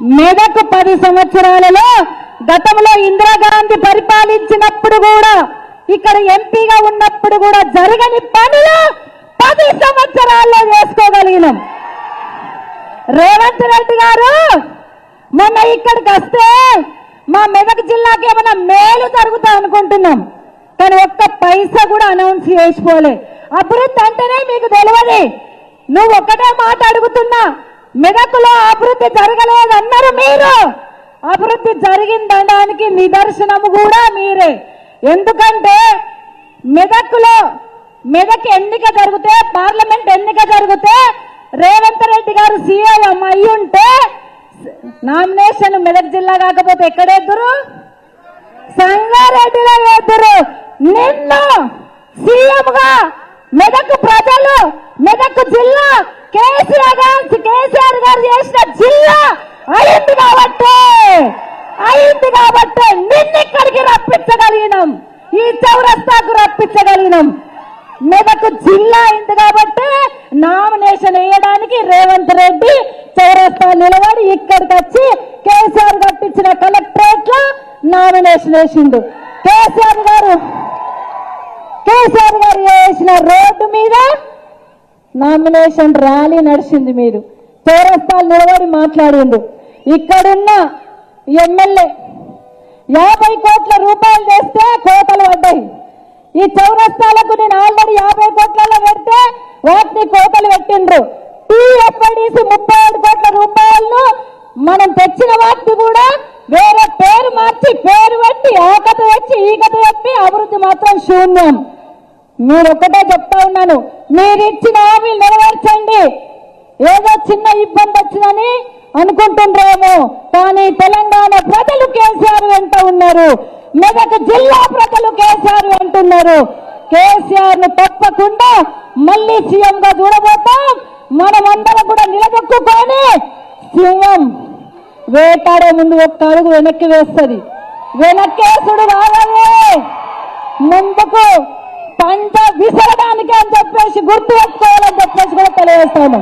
మెదక్ పది సంవత్సరాలలో గతంలో ఇందిరాగాంధీ పరిపాలించినప్పుడు కూడా ఇక్కడ ఎంపీగా ఉన్నప్పుడు కూడా జరగని పనులు పది సంవత్సరాల్లో చేసుకోగలిగినాం. రేవంత్ రెడ్డి గారు మొన్న ఇక్కడికి వస్తే మా మెదక్ జిల్లాకి ఏమైనా మేలు జరుగుతా అనుకుంటున్నాం. కానీ ఒక్క పైసా కూడా అనౌన్స్ చేసిపోలే అభివృద్ధి అంటేనే మీకు తెలియదు. నువ్వు ఒక్కటే మాట అడుగుతున్నా మెదకులో అభివృద్ధి జరగలేదు అన్నారు మీరు. అభివృద్ధి జరిగిందనడానికి నిదర్శనము కూడా మీరే. ఎందుకంటే మెదక్లో మెదక్ ఎన్నిక జరిగితే పార్లమెంట్ ఎన్నిక జరిగితే రేవంత్ రెడ్డి గారు సీఎం అయి ఉంటే నామినేషన్ మెదక్ జిల్లా కాకపోతే ఎక్కడెద్దురు సంగారెడ్డిలో ఎద్దురు నిన్ను సీఎంగా యొక్క జిల్లా కేసీఆర్ గారు కేసీఆర్ గారు చేసిన జిల్లా అయింది కాబట్టి అయింది కాబట్టి నిన్ను ఇక్కడికి రప్పించగలిగినాం. ఈ చౌరస్తాకు రప్పించగలిగినాం. మెదకు జిల్లా అయింది కాబట్టి నామినేషన్ వేయడానికి రేవంత్ రెడ్డి చౌరస్తా నిలబడి ఇక్కడికి వచ్చి కేసీఆర్ కట్టించిన కలెక్టరేట్లో నామినేషన్ వేసిండు. కేసీఆర్ గారు కేసీఆర్ గారు వేసిన రోడ్డు మీద నామినేషన్ ర్యాలీ నడిచింది మీరు. చౌరస్తాలు నిలబడి మాట్లాడిండు ఇక్కడున్న ఎమ్మెల్యే యాభై కోట్ల రూపాయలు చేస్తే కోతలు పడ్డాయి. ఈ చౌరస్తాలకు నేను ఆల్రెడీ యాభై కోట్లలో పెడితే వాటిని కోతలు పెట్టిండ్రు. టీఎఫ్ఐడిసి ముప్పై ఏడు కోట్ల రూపాయలను మనం తెచ్చిన వాటిని కూడా వేరే పేరు మార్చి పేరు పెట్టి ఆ కథ తెచ్చి ఈ కథ చెప్పి అభివృద్ధి మాత్రం శూన్యం. మీరు ఒక్కటే చెప్తా ఉన్నాను. మీరు ఇచ్చిన హామీలు నెరవేర్చండి. ఏదో చిన్న ఇబ్బంది వచ్చిందని అనుకుంటుండ్రేమో కానీ తెలంగాణ ప్రజలు కేసీఆర్ వెంట ఉన్నారు. మెదక్ జిల్లా ప్రజలు కేసీఆర్ వెంటున్నారు కేసీఆర్ను తప్పకుండా మళ్ళీ సీఎం గా చూడబోతాం. మనమందరం కూడా నిలదొక్కుకొని సింహం వేటాడే ముందు ఒక్క అడుగు వెనక్కి వేస్తుంది. వెనక్కేసుడు రావాలి ముందుకు పంట విసరడానికి అని చెప్పేసి గుర్తు పెట్టుకోవాలని చెప్పేసి కూడా తెలియజేస్తాను